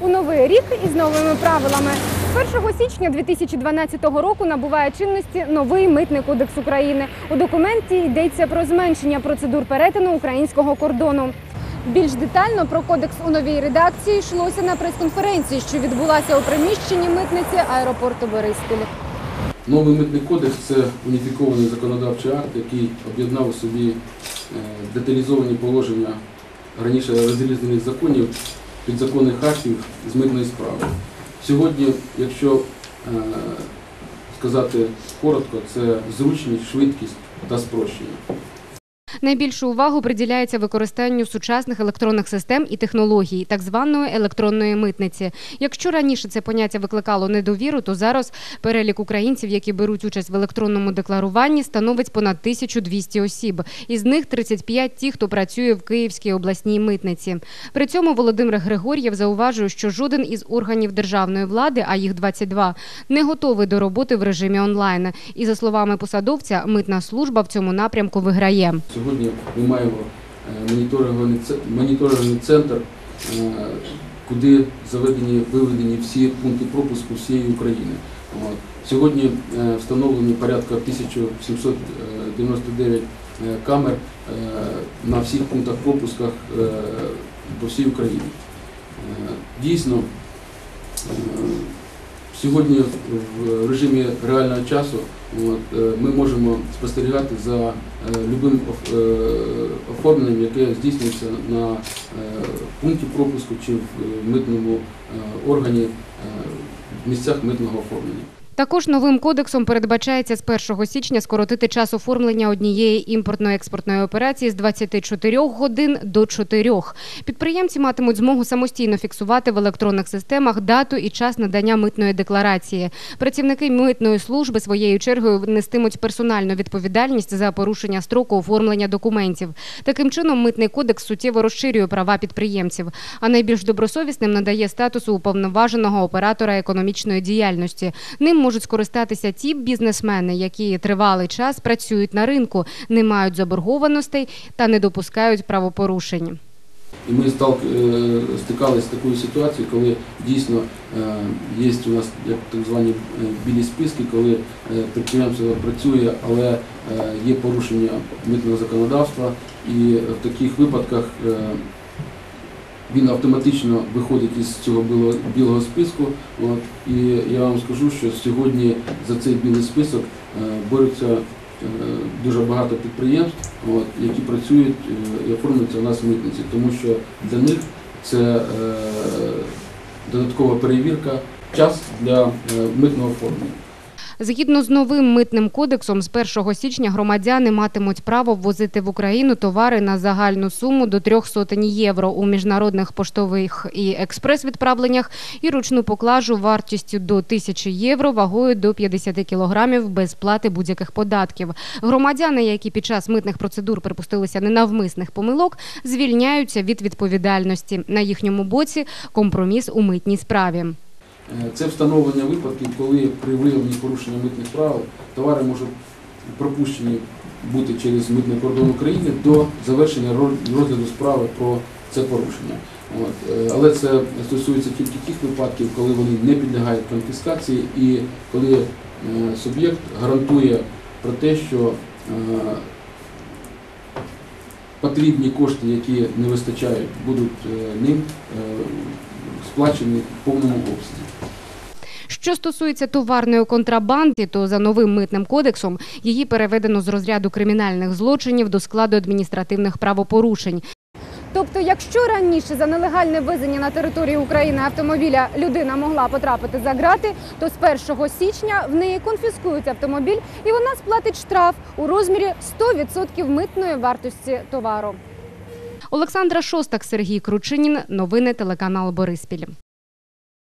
у новий рік із новими правилами. 1 січня 2012 року набуває чинності новий митний кодекс України. У документі йдеться про зменшення процедур перетину українського кордону. Більш детально про кодекс у новій редакції йшлося на прес-конференції, що відбулася у приміщенні митниці аеропорту Бориспіль. Новий митний кодекс це уніфікований законодавчий акт, який об'єднав у собі е, деталізовані положення раніше розрізнених законів, підзаконних актів з митної справи. Сьогодні, якщо е, сказати коротко, це зручність, швидкість та спрощення. Найбільшу увагу приділяється використанню сучасних електронних систем і технологій, так званої електронної митниці. Якщо раніше це поняття викликало недовіру, то зараз перелік українців, які беруть участь в електронному декларуванні, становить понад 1200 осіб. Із них 35 – ті, хто працює в Київській обласній митниці. При цьому Володимир Григор'єв зауважує, що жоден із органів державної влади, а їх 22, не готовий до роботи в режимі онлайн. І за словами посадовця, митна служба в цьому напрямку виграє. Сьогодні ми маємо е, моніторинговий центр, е, куди заведені, виведені всі пункти пропуску всієї України. Сьогодні е, встановлені порядка 1799 е, камер на всіх пунктах пропусках по всій Україні. Дійсно, сьогодні в режимі реального часу от, е, ми можемо спостерігати за е, любим е, оформленням, яке здійснюється на е, пункті пропуску чи в е, митному е, органі е, в місцях митного оформлення. Також новим кодексом передбачається з 1 січня скоротити час оформлення однієї імпортно-експортної операції з 24 годин до 4. Підприємці матимуть змогу самостійно фіксувати в електронних системах дату і час надання митної декларації. Працівники митної служби своєю чергою нестимуть персональну відповідальність за порушення строку оформлення документів. Таким чином, митний кодекс суттєво розширює права підприємців, а найбільш добросовісним надає статусу уповноваженого оператора економічної діяльності. Ним можуть скористатися ті бізнесмени, які тривалий час працюють на ринку, не мають заборгованостей та не допускають правопорушень. І ми е, стикалися з такою ситуацією, коли дійсно е, є у нас як так звані е, білі списки, коли підприємство працює, але є порушення митного законодавства, і в таких випадках він автоматично виходить із цього білого, списку. От, і я вам скажу, що сьогодні за цей білий список е, борються е, дуже багато підприємств, от, які працюють е, і оформлюються у нас в митниці, тому що для них це додаткова перевірка, час для митного оформлення. Згідно з новим митним кодексом, з 1 січня громадяни матимуть право ввозити в Україну товари на загальну суму до трьох сотень євро у міжнародних поштових і експрес-відправленнях і ручну поклажу вартістю до тисячі євро, вагою до 50 кілограмів без плати будь-яких податків. Громадяни, які під час митних процедур припустилися ненавмисних помилок, звільняються від відповідальності. На їхньому боці компроміс у митній справі. Е, Це встановлення випадків, коли при виявленні порушення митних правил товари можуть пропущені бути через митний кордон України до завершення розгляду справи про це порушення. От. е, Але це стосується тільки тих випадків, коли вони не підлягають конфіскації і коли е, суб'єкт гарантує про те, що потрібні кошти, які не вистачають, будуть ним сплачені в повному обсязі. Що стосується товарної контрабанди, то за новим митним кодексом її переведено з розряду кримінальних злочинів до складу адміністративних правопорушень. Тобто, якщо раніше за нелегальне ввезення на територію України автомобіля людина могла потрапити за грати, то з 1 січня в неї конфіскують автомобіль і вона сплатить штраф у розмірі 100% митної вартості товару. Олександра Шостак, Сергій Кручинін. Новини телеканал Бориспіль.